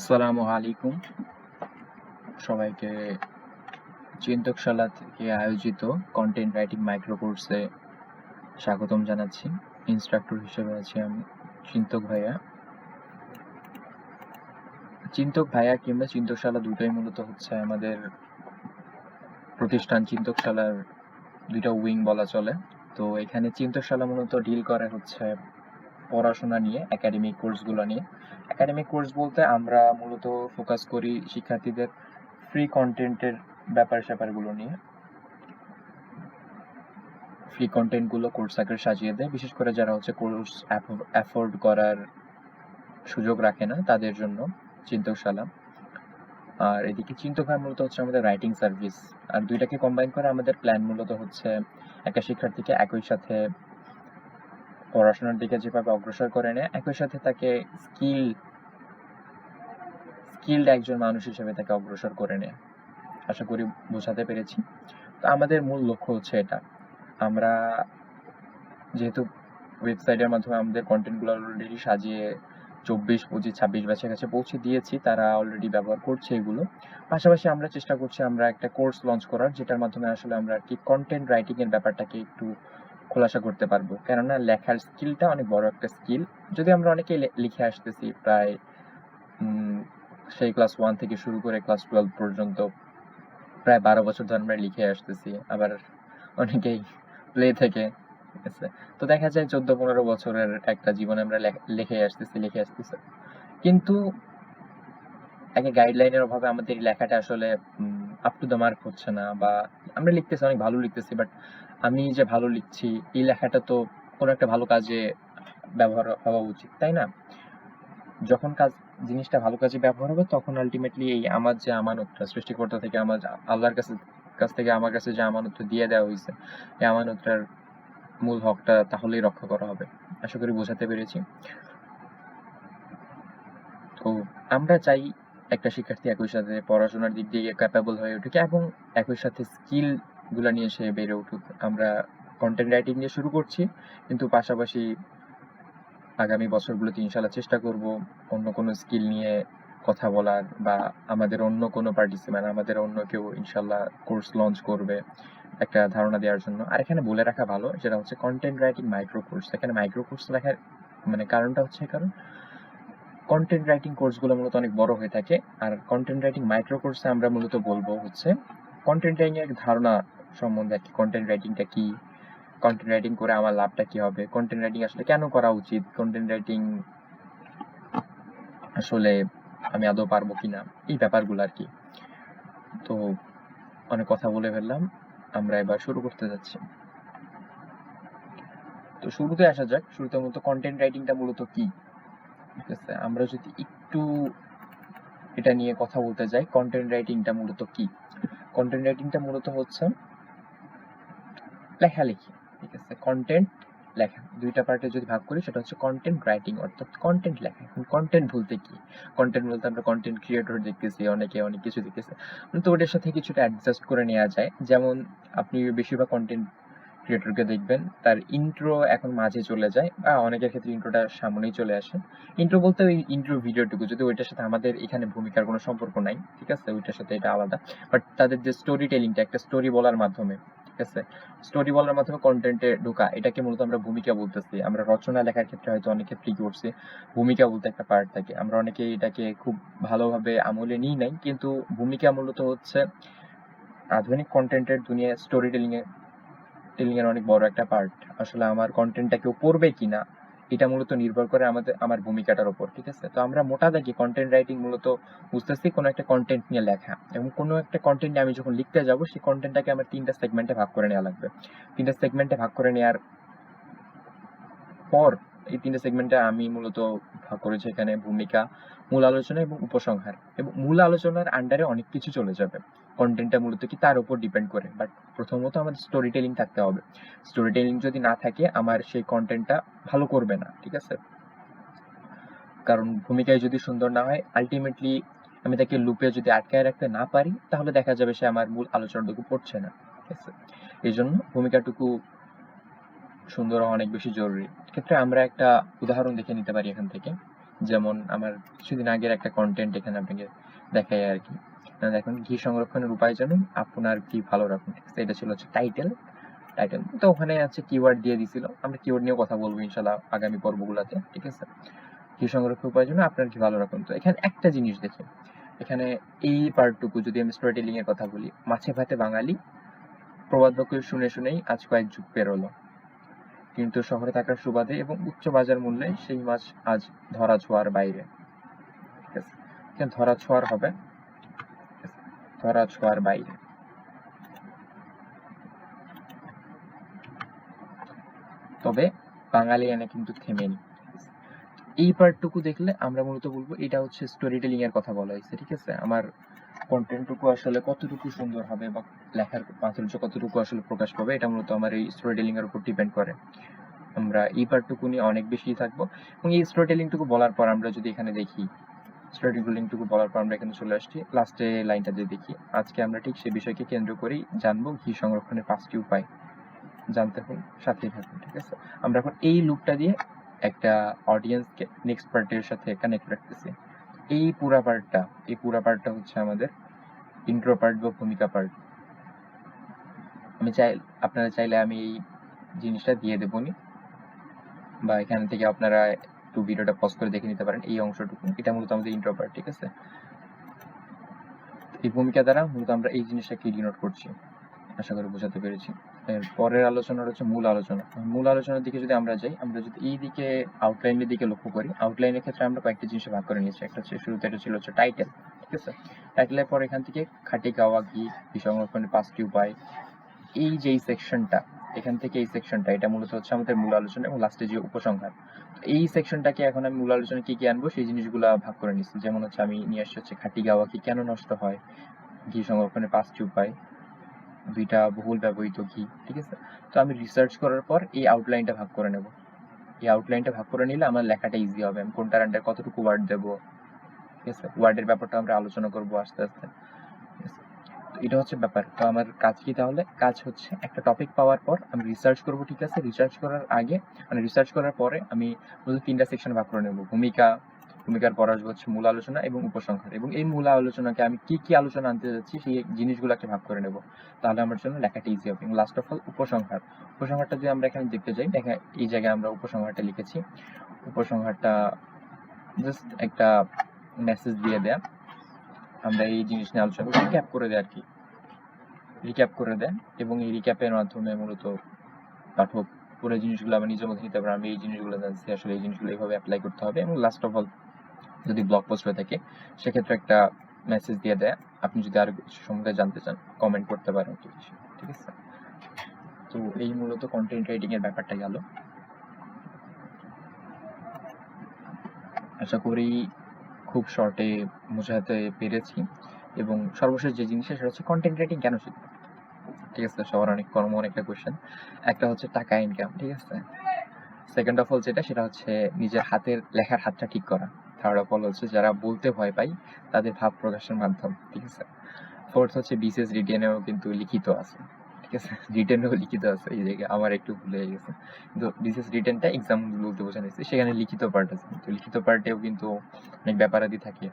আসসালামু আলাইকুম। সবাইকে চিন্তকশালা থেকে আয়োজিত কন্টেন্ট রাইটিং মাইক্রো কোর্সে স্বাগতম জানাচ্ছি। ইনস্ট্রাক্টর হিসেবে আছি আমি চিন্তক ভাইয়া। চিন্তক ভাইয়া কিংবা চিন্তকশালা দুটোই মূলত হচ্ছে আমাদের প্রতিষ্ঠান চিন্তকশালার দুইটা উইং বলা চলে। তো এখানে চিন্তকশালা মূলত ডিল করে হচ্ছে পড়াশোনা নিয়ে একাডেমিক কোর্সগুলো নিয়ে। একাডেমিক কোর্স বলতে আমরা মূলত ফোকাস করি শিক্ষার্থীদের ফ্রি কন্টেন্টের ব্যাপার স্যাপারগুলো নিয়ে। ফ্রি কন্টেন্টগুলো কোর্স আকারে সাজিয়ে দেয়। বিশেষ করে যারা হচ্ছে কোর্স অ্যাফোর্ড করার সুযোগ রাখে না, তাদের জন্য চিন্তকশালা। আর এদিকে চিন্তকার মূলত হচ্ছে আমাদের রাইটিং সার্ভিস আর দুইটাকে কম্বাইন করে আমাদের প্ল্যান মূলত হচ্ছে একটা শিক্ষার্থীকে একই সাথে পড়াশোনার দিকে যেভাবে অগ্রসর করে নেয়, একই সাথে তাকে স্কিল স্কিলড একজন মানুষ হিসেবে তাকে অগ্রসর করে নেয়। আশা করি বোঝাতে পেরেছি। তো আমাদের মূল লক্ষ্য হচ্ছে এটা। আমরা যেহেতু ওয়েবসাইটের মাধ্যমে আমাদের কন্টেন্টগুলো অলরেডি সাজিয়ে চব্বিশ, পঁচিশ, ছাব্বিশ ব্যাচের কাছে পৌঁছে দিয়েছি, তারা অলরেডি ব্যবহার করছে এগুলো। পাশাপাশি আমরা চেষ্টা করছি আমরা একটা কোর্স লঞ্চ করার, যেটার মাধ্যমে আসলে আমরা কি কন্টেন্ট রাইটিং এর ব্যাপারটাকে একটু খোলাসা করতে পারব। কেননা লেখার স্কিলটা অনেক বড় একটা স্কিল। যদি আমরা অনেকেই লিখে আসতেছি প্রায় সেই ক্লাস ওয়ান থেকে শুরু করে ক্লাস টুয়েলভ পর্যন্ত, প্রায় বারো বছর ধরে আমরা লিখে আসতেছি। আবার অনেকেই প্লে থেকে তো দেখা যায় চোদ্দ পনেরো বছরের একটা জীবনে আমরা লেখ- আসতেছি, লিখে আসতেছি। কিন্তু একটা গাইডলাইনের অভাবে আমাদের লেখাটা আসলে আপ টু দ্য মার্ক হচ্ছে না বা আমরা লিখতেছি, অনেক ভালো লিখতেছি বাট আমি যে ভালো লিখছি, এই লেখাটা তো কোনো একটা ভালো কাজে ব্যবহার হওয়া উচিত, তাই না? যখন কাজ, জিনিসটা ভালো কাজে ব্যবহার হবে, তখন আলটিমেটলি এই আমার যে আমানতটা, সৃষ্টিকর্তা থেকে আমার আল্লাহর কাছে, কাছ থেকে আমার কাছে যে আমানতটা দিয়ে দেওয়া হয়েছে, এই আমানতটার মূল হকটা তাহলেই রক্ষা করা হবে। আশা করি বোঝাতে পেরেছি। তো আমরা চাই একটা শিক্ষার্থী একই সাথে পড়াশোনার দিক দিয়ে ক্যাপাবল হয়ে উঠুক এবং একই সাথে স্কিলগুলা নিয়ে সে বেড়ে উঠুক। আমরা কন্টেন্ট রাইটিং নিয়ে শুরু করছি, কিন্তু পাশাপাশি আগামী বছরগুলোতে ইনশাল্লাহ চেষ্টা করব অন্য কোনো স্কিল নিয়ে কথা বলার বা আমাদের অন্য কোনো পার্টিসিপেন্ট আমাদের অন্য কেউ ইনশাল্লাহ কোর্স লঞ্চ করবে একটা ধারণা দেওয়ার জন্য। আর এখানে বলে রাখা ভালো যেটা হচ্ছে কন্টেন্ট রাইটিং মাইক্রো কোর্স এখানে মাইক্রো কোর্স লেখার মানে কারণটা হচ্ছে কারণ কন্টেন্ট রাইটিং কোর্সগুলো মূলত অনেক বড় হয়ে থাকে। আর কন্টেন্ট রাইটিং মাইক্রো কোর্সে আমরা মূলত বলব হচ্ছে কন্টেন্ট রাইটিং এর ধারণা সম্বন্ধে আর কি কন্টেন্ট রাইটিংটা কি কন্টেন্ট রাইটিং করে আমার লাভটা কি হবে কন্টেন্ট রাইটিং আসলে কেন করা উচিত কন্টেন্ট রাইটিং আসলে আমি আদৌ পারব কিনা, এই ব্যাপারগুলো আর কি। তো অনেক কথা বলে ফেললাম, আমরা এবার শুরু করতে যাচ্ছি। তো শুরুতে আসা যাক, শুরুতে মূলত কন্টেন্ট রাইটিংটা মূলত কি? ঠিক আছে। আমরা যদি একটু এটা নিয়ে কথা বলতে যাই কন্টেন্ট রাইটিংটা মূলত কি? কন্টেন্ট রাইটিংটা মূলত হচ্ছে লেখালেখি ঠিক আছে? কন্টেন্ট লেখা। দুইটা পার্টে যদি ভাগ করি, সেটা হচ্ছে কন্টেন্ট রাইটিং অর্থাৎ কন্টেন্ট লেখা। এখন কন্টেন্ট বলতে কি? কন্টেন্ট বলতে আমরা কন্টেন্ট ক্রিয়েটর দেখতেছি, অনেকে অনেক কিছু দেখতেছে। কিন্তু ওটার সাথে কিছুটা অ্যাডজাস্ট করে নেওয়া যায়। যেমন আপনি বেশিরভাগ কন্টেন্ট ক্রিয়েটরকে দেখবেন, তার ইন্ট্রো এখন মাঝে চলে যায়, বা অনেকের ক্ষেত্রে ইন্ট্রোটা সামনেই চলে আসে। ইন্ট্রো বলতে ওই ইন্ট্রো ভিডিওটুকু যদি ওইটার সাথে আমাদের এখানে ভূমিকার কোনো সম্পর্ক নাই, ঠিক আছে? ওইটার সাথে এটা আলাদা। বাট তাদের যে স্টোরি টেলিংটা একটা স্টোরি বলার মাধ্যমে, ঠিক আছে? স্টোরি বলার মাধ্যমে কন্টেন্টে ঢোকা, এটাকে মূলত আমরা ভূমিকা বলতেছি। আমরা রচনা লেখার ক্ষেত্রে হয়তো অনেক ক্ষেত্রেই করছি, ভূমিকা বলতে একটা পার্ট থাকে। আমরা অনেকে এটাকে খুব ভালোভাবে আমলে নিই নাই, কিন্তু ভূমিকা মূলত হচ্ছে আধুনিক কন্টেন্টের দুনিয়ায় স্টোরি টেলিং এ টেলিং এর অনেক বড় একটা পার্ট আসলে আমার কন্টেন্টটা কেউ পড়বে কিনা, এটা মূলত নির্ভর করে আমাদের, আমার ভূমিকাটার উপর ঠিক আছে? তো আমরা মোটা দেখি কন্টেন্ট রাইটিং মূলত বুঝতেছি কোনো একটা কন্টেন্ট নিয়ে লেখা এবং কোনো একটা কন্টেন্ট আমি যখন লিখতে যাব, সেই কন্টেন্টটাকে আমার তিনটা সেগমেন্টে ভাগ করে নেওয়া লাগবে। তিনটা সেগমেন্টে ভাগ করে নেওয়ার পর এই তিনটা সেগমেন্টে আমি মূলত ভাগ করেছি এখানে ভূমিকা, মূল আলোচনা এবং উপসংহার। এবং মূল আলোচনার আন্ডারে অনেক কিছু চলে যাবে। কন্টেন্টটা মূলত কি তার উপর ডিপেন্ড করে। বাট প্রথমত আমাদের স্টোরি টেলিং থাকতে হবে। স্টোরি টেলিং যদি না থাকে, আমার সেই কন্টেন্টটা ভালো করবে না, ঠিক আছে? কারণ ভূমিকায় যদি সুন্দর না হয় আলটিমেটলি আমি তাকে লুপে যদি আটকায় রাখতে না পারি, তাহলে দেখা যাবে সে আমার মূল আলোচনাটুকু পড়ছে না, ঠিক আছে? এই জন্য ভূমিকাটুকু সুন্দর হওয়া অনেক বেশি জরুরি। ক্ষেত্রে আমরা একটা উদাহরণ দেখে নিতে পারি এখান থেকে। যেমন আমার কিছুদিন আগের একটা কন্টেন্ট এখানে আপনাকে দেখাই আর কি। দেখুন, ঘি সংরক্ষণের উপায় জানুন। আপনার কি ভালো রাখুন? এটা ছিল হচ্ছে টাইটেল টাইটেল তো ওখানে আছে কিওয়ার্ড দিয়ে দিছিল। আমরা কিওয়ার্ড নিয়ে কথা বলব ইনশাল্লাহ আগামী পর্বগুলোতে, ঠিক আছে? ঘি সংরক্ষণ উপায় জন্য আপনার কি ভালো রাখুন? তো এখানে একটা জিনিস দেখি। এখানে এই পার্টটুকু যদি আমি স্টোরি টেলিং এর কথা বলি, মাছে ভাতে বাঙালি, প্রবাদ বাক্য শুনে শুনেই আজ কয়েক যুগ পেরোলো। কিন্তু শহরে থাকার সুবাদে এবং উচ্চ বাজার মূল্যে সেই মাছ আজ ধরা ছোঁয়ার বাইরে। ধরা ছোঁয়ার হবে? ধরা ছোঁয়ার বাইরে। তবে বাঙালি এনে কিন্তু থেমেনি। এই পার্টটুকু দেখলে আমরা মূলত বলব, এটা হচ্ছে স্টোরি টেলিং এর কথা বলা হয়েছে। ঠিক আছে? আমার কন্টেন্টটুকু আসলে কতটুকু সুন্দর হবে বা লেখার মাধুর্য কতটুকু আসলে প্রকাশ পাবে, এটা মূলত আমার এই স্টোরি এর উপর ডিপেন্ড করে। আমরা এই পার্টটুকু নিয়ে অনেক বেশি থাকব এবং এই স্টোরি টেলিংটুকু বলার পর আমরা যদি এখানে দেখি স্টোরি টেলিংটুকু বলার পর আমরা এখানে চলে আসছি লাস্টে লাইনটা দিয়ে দেখি। আজকে আমরা ঠিক সেই বিষয়কে কেন্দ্র করেই জানব ঘি সংরক্ষণের পাঁচটি উপায়। জানতে হলে সাথেই থাকুন, ঠিক আছে? আমরা এখন এই লুকটা দিয়ে একটা অডিয়েন্সকে নেক্সট পার্টের সাথে কানেক্ট রাখতেছি। এই পুরা পার্টটা এই পুরা পার্টটা হচ্ছে আমাদের ইন্ট্রো পার্ট বা ভূমিকা পার্ট আমি চাই, আপনারা চাইলে আমি এই জিনিসটা দিয়ে দেবো নি বা এখান থেকে আপনারা একটু ভিডিওটা পজ করে দেখে নিতে পারেন এই অংশটুকু। এটা মূলত আমাদের ইন্ট্রো পার্ট ঠিক আছে? এই ভূমিকা দ্বারা মূলত আমরা এই জিনিসটাকে ডিনোট করছি। আশা করি বোঝাতে পেরেছি। পরের আলোচনার হচ্ছে মূল আলোচনা। মূল আলোচনার দিকে যদি আমরা যাই, আমরা যদি এই দিকে আউটলাইনের দিকে লক্ষ্য করি আউটলাইনের ক্ষেত্রে আমরা কয়েকটি জিনিস ভাগ করে নিয়েছি। একটা হচ্ছে শুরুতে এটা ছিল হচ্ছে টাইটেল ঠিক আছে? টাইটেলের পর এখান থেকে খাটি গাওয়া ঘি সংরক্ষণের পাঁচটি উপায়। এই যে সেকশনটা এখান থেকে এই সেকশনটা এটা মূলত হচ্ছে আমাদের মূল আলোচনা এবং লাস্টে যে উপসংহার। এই সেকশনটাকে এখন আমি মূল আলোচনা কি কি আনব, সেই জিনিসগুলো ভাগ করে নিচ্ছি যেমন হচ্ছে আমি নিয়ে আসছি হচ্ছে খাটি গাওয়া কি কেন নষ্ট হয়? ঘি সংরক্ষণের পাঁচটি উপায়। দুইটা বহুল ব্যবহৃত ঘি, ঠিক আছে? তো আমি রিসার্চ করার পর এই আউটলাইনটা ভাগ করে নেব। এই আউটলাইনটা ভাগ করে নিলে আমার লেখাটা ইজি হবে। আমি কোনটার আন্ডার কতটুকু ওয়ার্ড দেবো, ঠিক আছে? ওয়ার্ডের ব্যাপারটা আমরা আলোচনা করব আস্তে আস্তে এটা হচ্ছে ব্যাপার। তো আমার কাজ কি তাহলে? কাজ হচ্ছে একটা টপিক পাওয়ার পর আমি রিসার্চ করব, ঠিক আছে? রিসার্চ করার আগে মানে রিসার্চ করার পরে আমি তিনটা সেকশন ভাগ করে নেব। ভূমিকা ভূমিকার পর আসবে হচ্ছে মূল আলোচনা এবং উপসংহার। এবং এই মূল আলোচনাকে আমি কি কি আলোচনা আনতে যাচ্ছি সেই জিনিসগুলোকে ভাগ করে নেব। তাহলে আমার জন্য লেখাটা ইজি হবে। এবং লাস্ট অফ অল উপসংহার। উপসংহারটা যদি আমরা এখানে দেখতে যাই, দেখা, এই জায়গায় আমরা উপসংহারটা লিখেছি। উপসংহারটা জাস্ট একটা মেসেজ দিয়ে দেয়া। আমরা এই জিনিস নিয়ে আলোচনা করি রিক্যাপ করে দেয় আর কি। রিক্যাপ করে দেন এবং এই রিক্যাপের মাধ্যমে মূলত পাঠক পুরো জিনিসগুলো আমি নিজের মধ্যে নিতে পারি। আমি এই জিনিসগুলো জানছি, আসলে এই জিনিসগুলো এইভাবে অ্যাপ্লাই করতে হবে। এবং লাস্ট অফ অল যদি ব্লগ পোস্ট হয়ে থাকে, সেক্ষেত্রে একটা মেসেজ দিয়ে দেয়। আপনি যদি আরও কিছু সম্বন্ধে জানতে চান কমেন্ট করতে পারেন ঠিক আছে? তো এই মূলত কন্টেন্ট রাইটিং এর ব্যাপারটা গেল। আশা করি খুব শর্টে বোঝাতে পেরেছি এবং সর্বশেষ যে জিনিসটা, সেটা হচ্ছে কন্টেন্ট রাইটিং কেন শিখব? ঠিক আছে, সবার অনেক কর্ম অনেকটা কোয়েশ্চেন একটা হচ্ছে টাকা ইনকাম ঠিক আছে? সেকেন্ড অফ অল যেটা, সেটা হচ্ছে নিজের হাতের, লেখার হাতটা ঠিক করা। থার্ড অফ অল হচ্ছে যারা বলতে ভয় পাই তাদের ভাব প্রকাশের মাধ্যম, ঠিক আছে? ফোর্থ হচ্ছে বিসিএস রিটেনেও কিন্তু লিখিত আছে, ঠিক আছে? রিটেনেও লিখিত আছে, এই জায়গায় আমার একটু ভুলে গেছে। কিন্তু বিসিএস রিটেনটা এক্সাম বলতে বোঝানো হয়েছে সেখানে লিখিত পার্ট আছে। কিন্তু লিখিত পার্টেও কিন্তু অনেক ব্যাপারাদি থাকে।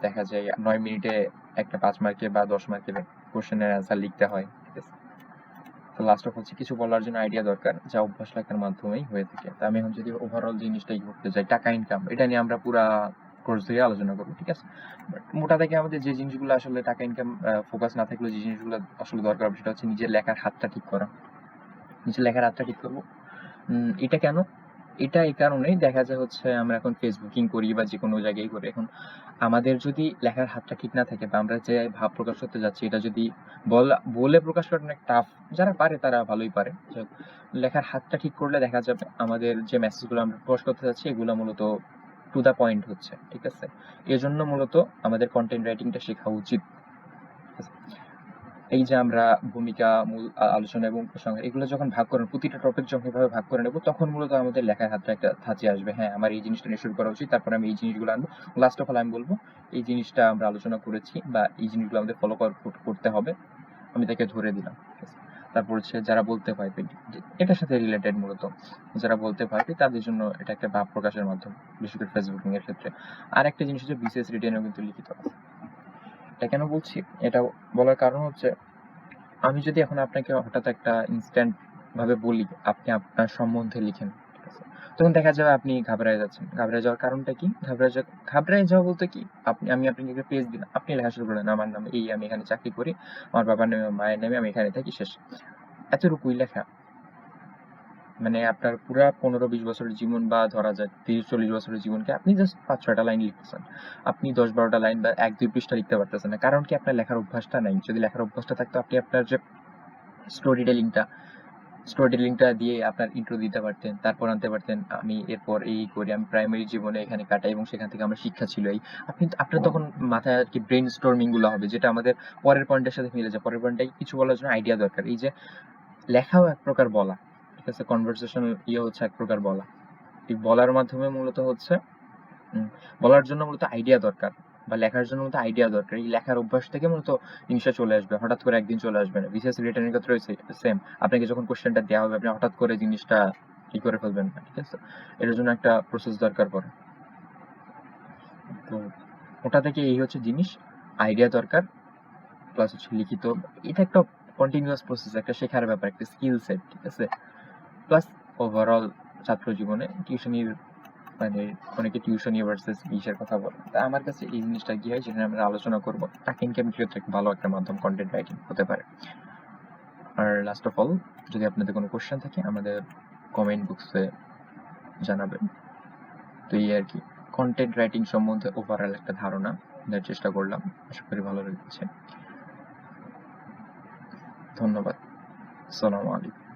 দেখা যায় নয় মিনিটে একটা পাঁচ মার্কের বা দশ মার্কের কোশ্চেনের অ্যান্সার লিখতে হয়, ঠিক আছে? তো লাস্ট অফ হচ্ছে কিছু বলার জন্য আইডিয়া দরকার, যা অভ্যাস লেখার মাধ্যমেই হয়ে থাকে। তা আমি এখন যদি ওভারঅল জিনিসটাই করতে যাই, টাকা ইনকাম এটা নিয়ে আমরা পুরা কোর্স দিয়ে আলোচনা করব, ঠিক আছে? মোটা থেকে আমাদের যে জিনিসগুলো আসলে টাকা ইনকাম ফোকাস না থাকলেও যে জিনিসগুলো আসলে দরকার সেটা হচ্ছে নিজের লেখার হাতটা ঠিক করা। নিজের লেখার হাতটা ঠিক করব। এটা কেন? এটা এই কারণেই দেখা যায় হচ্ছে আমরা এখন ফেসবুকিং করি বা যে কোনো জায়গায় করি। এখন আমাদের যদি লেখার হাতটা ঠিক না থাকে বা আমরা যে ভাব প্রকাশ করতে যাচ্ছি, এটা যদি বলা প্রকাশ করা অনেক টাফ যারা পারে তারা ভালোই পারে। লেখার হাতটা ঠিক করলে দেখা যাবে আমাদের যে মেসেজগুলো আমরা প্রকাশ করতে যাচ্ছি, এগুলো মূলত টু দা পয়েন্ট হচ্ছে, ঠিক আছে? এজন্য মূলত আমাদের কন্টেন্ট রাইটিংটা শেখা উচিত? এই যে আমরা ভূমিকা, মূল আলোচনা এবং উপসংহার এগুলো যখন ভাগ করেন, প্রতিটা টপিক যখন এভাবে ভাগ করে নেব, তখন মূলত আমাদের লেখার হাতটা একটা ধাঁচে আসবে। হ্যাঁ আমার এই জিনিসটা নিয়ে শুরু করা উচিত, তারপর আমি এই জিনিসগুলো আনব। লাস্ট অফ অল আমি বলব, এই জিনিসটা আমরা আলোচনা করেছি বা এই জিনিসগুলো আমাদের ফলো করতে হবে। আমি তাকে ধরে দিলাম তারপর হচ্ছে যারা বলতে পারবে এটার সাথে রিলেটেড মূলত, যারা বলতে পারবে তাদের জন্য এটা একটা ভাব প্রকাশের মাধ্যম, বিশেষ করে ফেসবুকিং এর ক্ষেত্রে। আর একটা জিনিস হচ্ছে বিসিএস রিটেনও কিন্তু লিখিত আছে। এটা কেন বলছি? এটা বলার কারণ হচ্ছে, আমি যদি এখন আপনাকে হঠাৎ একটা ইনস্ট্যান্ট ভাবে বলি, আপনি আপনার সম্বন্ধে লিখেন তখন দেখা যাবে আপনি ঘাবড়ায় যাচ্ছেন। ঘাবড়ায় যাওয়ার কারণটা কি? ঘাবড়ায় যাওয়া ঘাবড়ায় যাওয়া বলতে কি? আপনি, আমি আপনাকে একটা পেজ দিলাম। আপনি লেখা শুরু করলেন, আমার নামে এই, আমি এখানে চাকরি করি, আমার বাবার নামে, মায়ের নামে আমি এখানে থাকি, শেষ। এতটুকুই লেখা। মানে আপনার পুরা পনেরো বিশ বছরের জীবন বা ধরা যায় তিরিশ চল্লিশ বছরের জীবনকে আপনি জাস্ট পাঁচ ছয়টা লাইন লিখতেছেন। আপনি দশ বারোটা লাইন বা এক দুই পৃষ্ঠা লিখতে পারতেছেন না। কারণ কি আপনার লেখার অভ্যাসটা নাই। যদি লেখার অভ্যাসটা থাকতো আপনি আপনার যে স্টোরি টেলিংটা স্টোরি টেলিংটা দিয়ে আপনার ইন্ট্রো দিতে পারতেন, তারপর আনতে পারতেন, আমি এরপর এই করি আমি প্রাইমারি জীবনে এখানে কাটাই এবং সেখান থেকে আমার শিক্ষা ছিল এই। আপনি আপনার তখন মাথায় আর কি ব্রেন স্টর্মিংগুলো হবে, যেটা আমাদের পরের পয়েন্টের সাথে মিলে যায়। পরের পয়েন্টে কিছু বলার জন্য আইডিয়া দরকার। এই যে লেখাও এক প্রকার বলা। ঠিক আছে কনভারসেশন ইয়ে হচ্ছে এক প্রকার বলা। এই বলার মাধ্যমে মূলত হচ্ছে বলার জন্য মূলত আইডিয়া দরকার বা লেখার জন্য মূলত আইডিয়া দরকার। এই লেখার অভ্যাস থেকে মূলত জিনিসটা চলে আসবে, হঠাৎ করে একদিন চলে আসবে না। বিশেষ রিটার্নের ক্ষেত্রে সেম আপনাকে যখন কোশ্চেনটা দেওয়া হবে, আপনি হঠাৎ করে জিনিসটা ই করে ফেলবেন না, ঠিক আছে? এটার জন্য একটা প্রসেস দরকার পড়ে। তো ওটা থেকে এই হচ্ছে জিনিস আইডিয়া দরকার প্লাস হচ্ছে লিখিত। এটা একটা কন্টিনিউয়াস প্রসেস একটা শেখার ব্যাপার, একটা স্কিল সেট ঠিক আছে? প্লাস ওভারঅল ছাত্র জীবনে টিউশনির মানে অনেকে টিউশনি ভার্সেস ইসের কথা বলে। তা আমার কাছে এই জিনিসটা কি হয় যেখানে আমরা আলোচনা করব। টাকা ইনকামের ক্ষেত্রে ভালো একটা মাধ্যম কন্টেন্ট রাইটিং হতে পারে। আর লাস্ট অফ অল যদি আপনাদের কোনো কোশ্চেন থাকে, আমাদের কমেন্ট বক্সে জানাবেন। তো এই আর কি কন্টেন্ট রাইটিং সম্বন্ধে ওভারঅল একটা ধারণা দেওয়ার চেষ্টা করলাম। আশা করি ভালো লেগেছে। ধন্যবাদ। আসসালামু আলাইকুম।